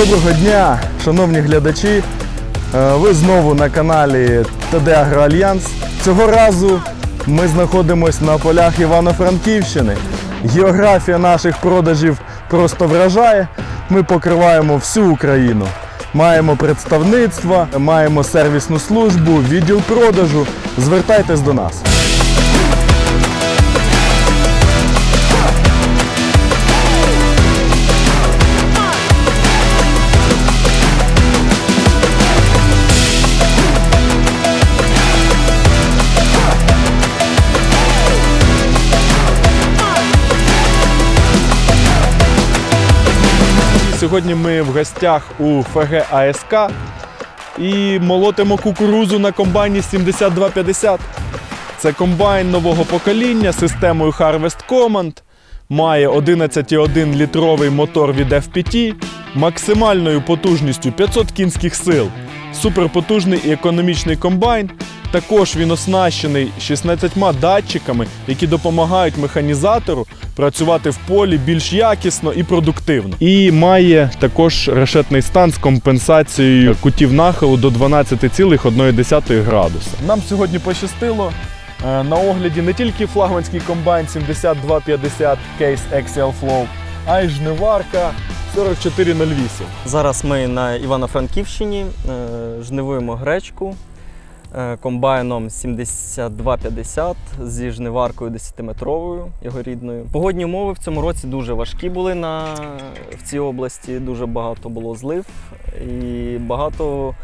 Доброго дня, шановні глядачі. Е, Ви знову на каналі ТД Агроальянс. Цього разу ми знаходимося на полях Івано-Франківщини. Географія наших продажів просто вражає. Ми покриваємо всю Україну. Маємо представництва, маємо сервісну службу, відділ продажу. Звертайтесь до нас. Сьогодні ми в гостях у ФГ АСК і молотимо кукурузу на комбайні 7250. Це комбайн нового покоління з системою Harvest Command. Має 11,1 літровий мотор від FPT, максимальною потужністю 500 кінських сил. Суперпотужний і економічний комбайн. Також він оснащений 16 датчиками, які допомагають механізатору працювати в полі більш якісно і продуктивно. І має також решетний стан з компенсацією кутів нахилу до 12,1 градуса. Нам сьогодні пощастило. Е, На огляді не тільки флагманський комбайн 7250 Case Axial Flow, а й жниварка 4408. Зараз ми на Івано-Франківщині е, жнивуємо гречку комбайном 7250 зі жниваркою 10-метровою, його рідною. Погодні умови в цьому році дуже важкі були на, в цій області. Дуже багато було злив і багато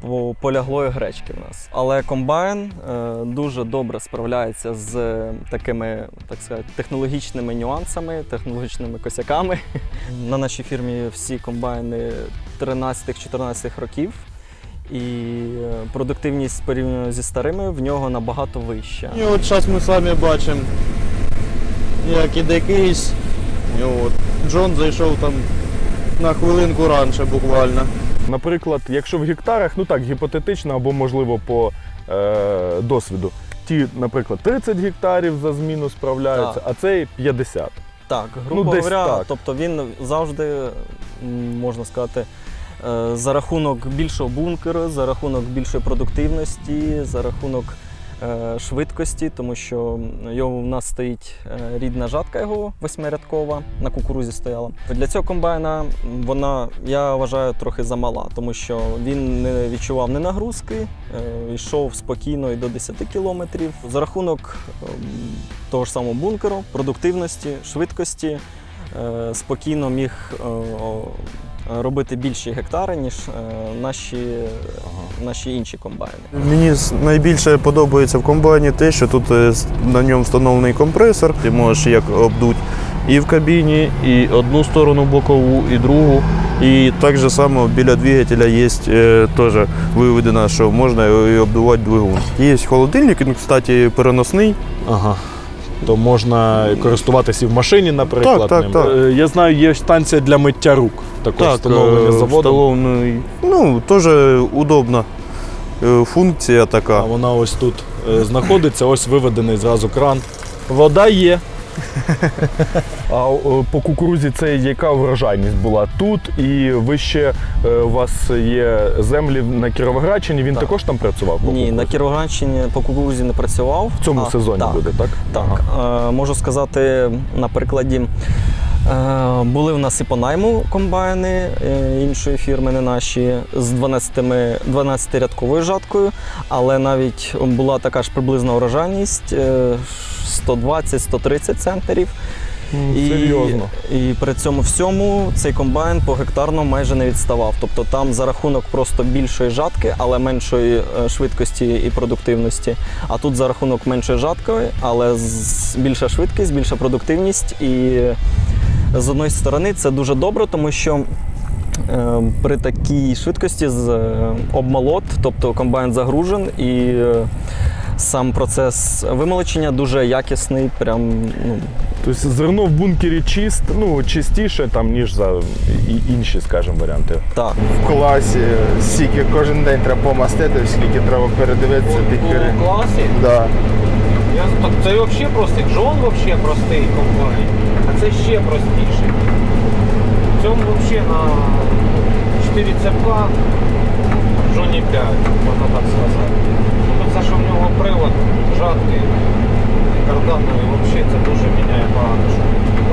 по- поляглої гречки в нас. Але комбайн е, дуже добре справляється з такими, так сказати, технологічними нюансами, технологічними косяками. На нашій фірмі всі комбайни 13-14 років. І е, продуктивність порівняно зі старими в нього набагато вища. І от зараз ми самі бачимо, як іде кейс. І от Джон зайшов там на хвилинку раніше буквально. Наприклад, якщо в гектарах, ну так, гіпотетично або можливо по е, досвіду. Ті, наприклад, 30 гектарів за зміну справляються, Так. а цей 50. Так, грубо Ну, десь говоря, так. тобто він завжди, можна сказати, за рахунок більшого бункеру, за рахунок більшої продуктивності, за рахунок е, швидкості, тому що його в нас стоїть е, рідна жатка його восьмирядкова, на кукурузі стояла. Для цього комбайна вона, я вважаю, трохи замала, тому що він не відчував ні нагрузки, е, йшов спокійно і до 10 кілометрів. За рахунок ем, того ж самого бункеру, продуктивності, швидкості, е, спокійно міг е, робити більші гектари, ніж е, наші, наші інші комбайни. Мені найбільше подобається в комбайні те, що тут е, на ньому встановлений компресор. Ти можеш як обдуть і в кабіні, і одну сторону бокову, і другу. І так же само біля двигателя є е, теж виведено, що можна і обдувати двигун. Є холодильник, він, кстати, переносний. Ага. То можна користуватися і в машині, наприклад. Так, так, ним. так. Е, Я знаю, є станція для миття рук. Також встановлення заводу. заводом. встановлений. Ну, теж удобна функція така. А вона ось тут е, знаходиться, ось виведений зразу кран. Вода є. А по кукурузі це яка врожайність була тут, і ви ще е, у вас є землі на Кіровоградщині, він Так. також там працював? по Ні, на кукурудзі? Кіровоградщині по кукурузі не працював. В цьому А, сезоні так, буде, так? Так, Ага. е, можу сказати на прикладі. Е, Були в нас і по найму комбайни е, іншої фірми, не наші, з 12 12-рядковою жаткою, але навіть була така ж приблизна урожайність е, 120-130 центнерів. М, Серйозно. І при цьому всьому цей комбайн по гектарно майже не відставав. Тобто там за рахунок просто більшої жатки, але меншої е, швидкості і продуктивності. А тут за рахунок меншої жатки, але більша швидкість, більша продуктивність. І з одної сторони це дуже добре, тому що. е, При такій швидкості з е, обмолот, тобто комбайн загружен і сам процес вимолочення дуже якісний, прям ну, Тобто зерно в бункері чист, ну, чистіше, там, ніж за і- інші, скажімо, варіанти. так. в класі, скільки кожен день треба помастити, скільки треба передивитися У перед... класі? Да. Я, так це взагалі простий. Джон взагалі простий комбайн, а це ще простіший. В цьому взагалі на 4 цепка, жоні 5, можна так сказати. Ну, це, що в нього привод жаткий, карданний, взагалі це дуже міняє багато що.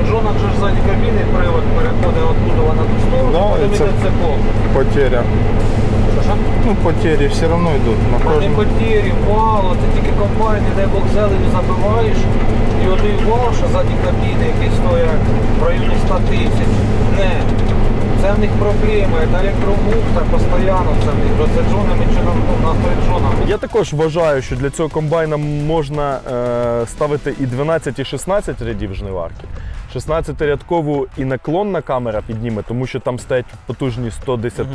У Джонах же ж ззаді кабіни привод переходить откуда на ту сторону, Да, потім і це- йде цепок. Потеря. Ну, потери все одно йдуть. На не кожному. потірі, мало, це тільки комбайн, не дай Бог зелені забиваєш, і один вал, що ззаді кабіни, який стоять в районі 100 тисяч. Не. Це в них проблема, це електромуфта постійно це в них. Джонами чи джонами. Я також вважаю, що для цього комбайна можна е, ставити і 12, і 16 рядів жниварки. 16-рядкову і наклонна камера підніме, тому що там стоять потужні 110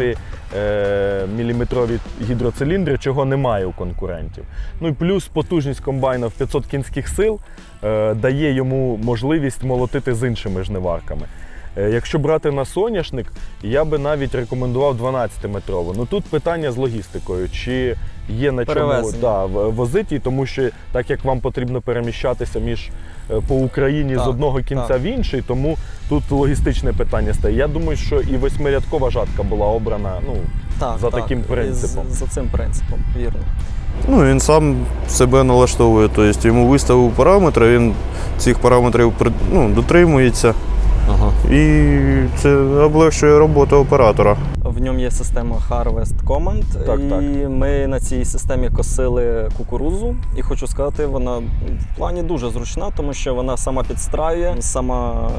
е, міліметрові гідроциліндри, чого немає у конкурентів. Ну і плюс потужність комбайна в 500 кінських сил е, дає йому можливість молотити з іншими жниварками. Е, Якщо брати на соняшник, я би навіть рекомендував 12-метрову. Ну тут питання з логістикою, чи є на чому да, возити, тому що так як вам потрібно переміщатися між е, по Україні з одного кінця так. в інший, тому тут логістичне питання стає. Я думаю, що і восьмирядкова жатка була обрана. Ну Так, За так, таким принципом. За цим принципом, вірно. Ну, він сам себе налаштовує, тобто йому виставив параметри, він цих параметрів ну, дотримується. І це облегшує роботу оператора. В ньому є система Harvest Command, Так, і так. ми на цій системі косили кукурузу. І хочу сказати, вона в плані дуже зручна, тому що вона сама підстраює, сама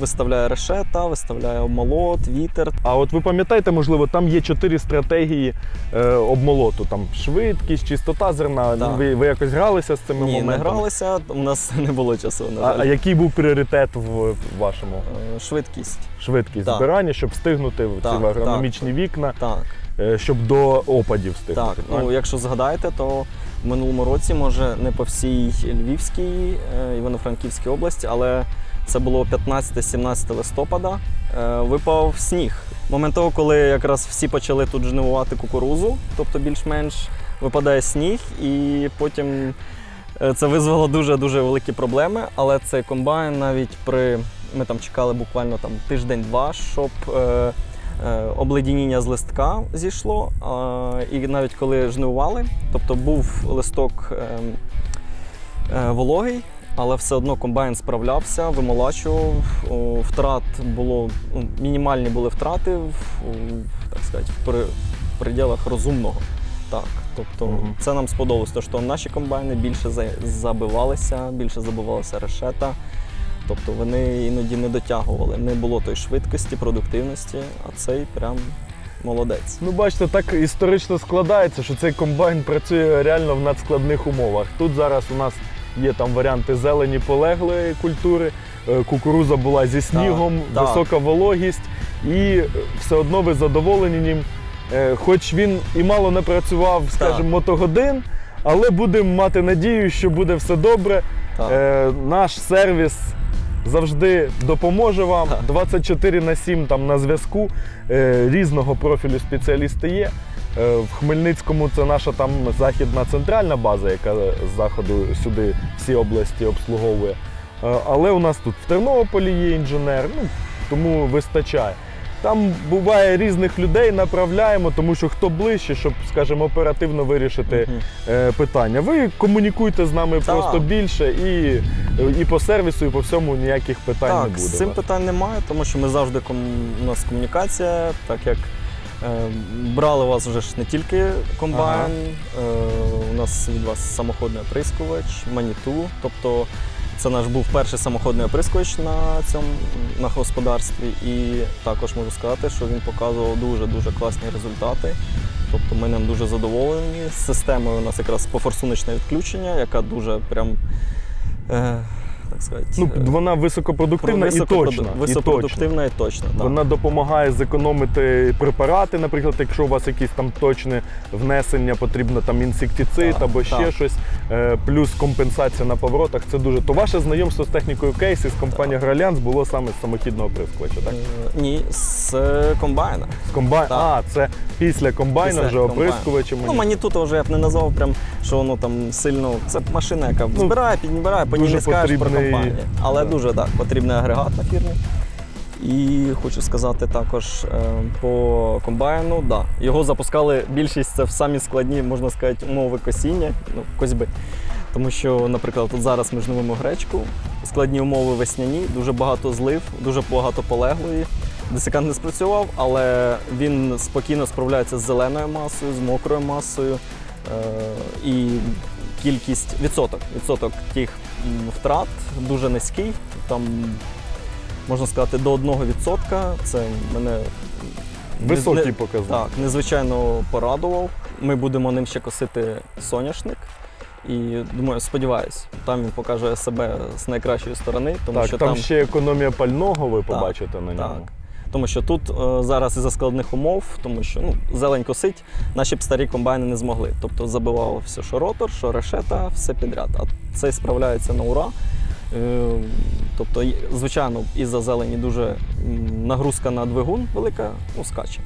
виставляє решета, виставляє обмолот, вітер. А от ви пам'ятаєте, можливо, там є чотири стратегії е, обмолоту: там швидкість, чистота зерна. Так. Ви, ви якось гралися з цими Ні, не гралися, у нас не було часу. На А, жаль. а який був пріоритет в вашому Е, Швидкість. швидкість Так. збирання, щоб встигнути в ці Так, агрономічні вікна, Так, е, щоб до опадів встигнути? так. правильно? Ну, якщо згадаєте, то в минулому році, може, не по всій Львівській, е, Івано-Франківській області, але це було 15-17 листопада. е, Випав сніг. Момент того, коли якраз всі почали тут жнивувати кукурузу, тобто більш-менш випадає сніг, і потім е, це визвало дуже-дуже великі проблеми. Але цей комбайн навіть при ми там чекали буквально там тиждень-два, щоб е, е, обледеніння з листка зійшло. А, і навіть коли жнивували, тобто був листок е, е, вологий, але все одно комбайн справлявся, вимолачував. Втрат було ну, мінімальні були втрати так сказати, в, пределах розумного. Так, тобто Мгм. це нам сподобалось, то що наші комбайни більше забивалися, більше забивалися решета. Тобто вони іноді не дотягували, не було тої швидкості, продуктивності, а цей прям молодець. Ну, бачите, так історично складається, що цей комбайн працює реально в надскладних умовах. Тут зараз у нас є там варіанти зелені полеглої культури, е, кукуруза була зі снігом, так. висока вологість, і е, все одно ви задоволені ним. Е, Хоч він і мало не працював, скажімо, мотогодин, але будемо мати надію, що буде все добре. Так. Наш сервіс завжди допоможе вам. 24 на 7 там на зв'язку. Різного профілю спеціалісти є. Е, в Хмельницькому це наша там західна центральна база, яка з заходу сюди всі області обслуговує. Е, але у нас тут в Тернополі є інженер, ну, тому вистачає. Там буває різних людей, направляємо, тому що хто ближче, щоб, скажімо, оперативно вирішити е, питання. Ви комунікуйте з нами Так. просто більше і, і по сервісу, і по всьому ніяких питань не Так, буде. з цим питань немає, тому що ми завжди ком... у нас комунікація, так як брали у вас вже ж не тільки комбайн, е, у нас від вас самоходний оприскувач, маніту. Тобто це наш був перший самоходний оприскувач на цьому на господарстві. І також можу сказати, що він показував дуже-дуже класні результати. Тобто ми ним дуже задоволені. З системою у нас якраз пофорсуночне відключення, яка дуже прям. Е, так сказати, Ну, е, вона високопродуктивна і Високопроду- точна. і точна. Високопродуктивна і точна. так. Вона допомагає зекономити препарати, наприклад, якщо у вас якісь там точне внесення, потрібно там інсектицид Так, або ще так. щось, е, плюс компенсація на поворотах. Це дуже. То ваше знайомство з технікою кейс із компанії Гралянс було саме з самохідного прискувача, так? Е, Ні, з комбайна. З комбайн. Так. А, це після комбайна Після вже комбайна. оприскувачем. Ну, манітута вже я б не назвав, прям, що воно там сильно. Це машина, яка збирає, підбирає, по ній Ну, не скажеш про потрібний- Але дуже так, потрібний агрегат на фірмі. І хочу сказати також е, по комбайну, да, його запускали більшість це в самі складні, можна сказати, умови косіння, ну, косьби. Тому що, наприклад, тут зараз ми жнивимо гречку, складні умови весняні, дуже багато злив, дуже багато полеглої. Десикант не спрацював, але він спокійно справляється з зеленою масою, з мокрою масою. Е, і кількість відсоток, відсоток тих втрат дуже низький. Там можна сказати до 1%. Це мене Високий показник. так, незвичайно порадував. Ми будемо ним ще косити соняшник. І думаю, сподіваюсь, там він покаже себе з найкращої сторони, тому Так, що там, там ще економія пального ви побачите на так. Тому що тут е, зараз із-за складних умов, тому що ну, зелень косить, наші б старі комбайни не змогли. Тобто забивало все, що ротор, що решета, все підряд. А цей справляється на ура. Е, тобто, звичайно, із-за зелені дуже нагрузка на двигун велика, ну, скаче.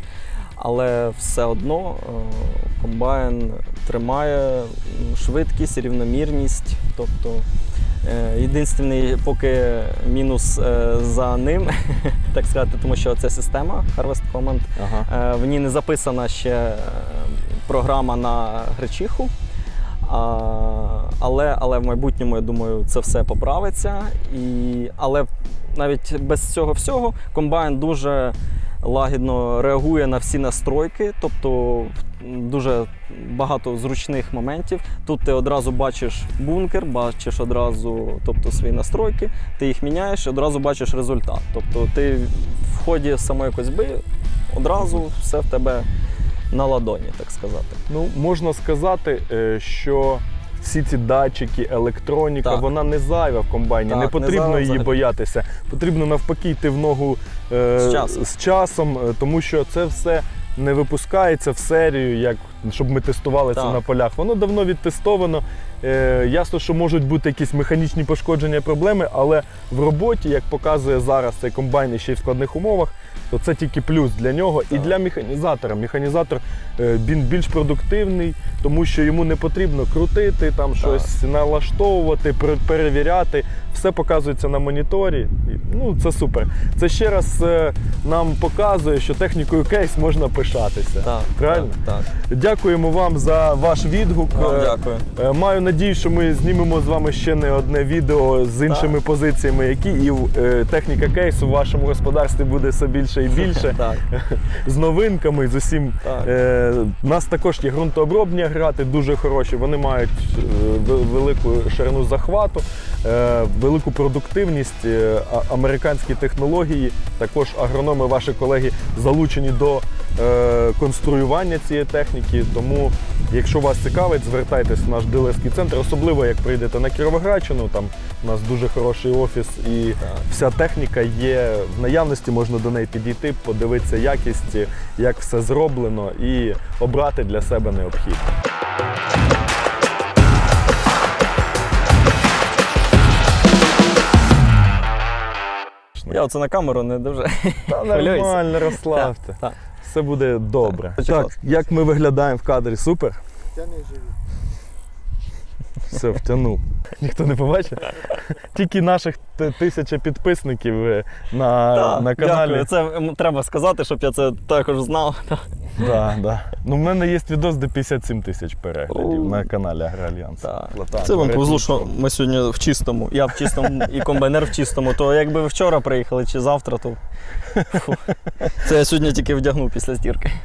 Але все одно е, комбайн тримає швидкість, рівномірність. Тобто, єдиний поки мінус за ним, так сказати, тому що це система Harvest Command. Ага. Е, В ній не записана ще е, програма на гречиху. А, але, але в майбутньому, я думаю, це все поправиться. І, але навіть без цього всього комбайн дуже лагідно реагує на всі настройки, тобто дуже багато зручних моментів. Тут ти одразу бачиш бункер, бачиш одразу тобто, свої настройки, ти їх міняєш і одразу бачиш результат. Тобто ти в ході самої козьби одразу все в тебе на ладоні, так сказати. Ну, можна сказати, е, що всі ці датчики, електроніка, Так. вона не зайва в комбайні. Так, не не потрібно зайва її взагалі. боятися. Потрібно навпаки йти в ногу е, З часом. з часом, е, тому що це все не випускається в серію, як щоб ми тестували це на полях. Воно давно відтестовано. Е, ясно, що можуть бути якісь механічні пошкодження, проблеми, але в роботі, як показує зараз цей комбайн ще й в складних умовах, то це тільки плюс для нього і для механізатора. Механізатор е, він більш продуктивний, тому що йому не потрібно крутити, там щось налаштовувати, перевіряти. Все показується на моніторі. Ну, це супер. Це ще раз е, нам показує, що технікою кейс можна пишатися. Так, Правильно? Так, так. Дякуємо вам за ваш відгук. Вам Е, дякую. Е, Маю надію, що ми знімемо з вами ще не одне відео з іншими позиціями, які і техніка кейсу в вашому господарстві буде все більше і більше. Так. з новинками, з усім. Так. Нас також є ґрунтообробні агрегати, дуже хороші. Вони мають велику ширину захвату, велику продуктивність, е, американські технології. Також агрономи, ваші колеги залучені до е, конструювання цієї техніки. Тому, якщо вас цікавить, звертайтесь в наш дилерський центр, особливо як прийдете на Кіровоградщину. Там у нас дуже хороший офіс і вся техніка є в наявності, можна до неї підійти, подивитися якість, як все зроблено, і обрати для себе необхідне. Я оце на камеру не дуже. Та нормально, розслабте. Все буде добре. Так, Так, як ми виглядаємо в кадрі? Супер. Тяни живі. Все, втягнув. Ніхто не побачив? Тільки наших тисяча підписників е, на, Так, на каналі. Дякую. Це треба сказати, щоб я це також знав. Да, да. Ну, в мене є відос, де 57 тисяч переглядів О. на каналі Агроальянс. Так. Платан. Це вам повезло, що ми сьогодні в чистому. Я в чистому і комбайнер в чистому. То якби ви вчора приїхали чи завтра, то фу. це я сьогодні тільки вдягнув після стірки.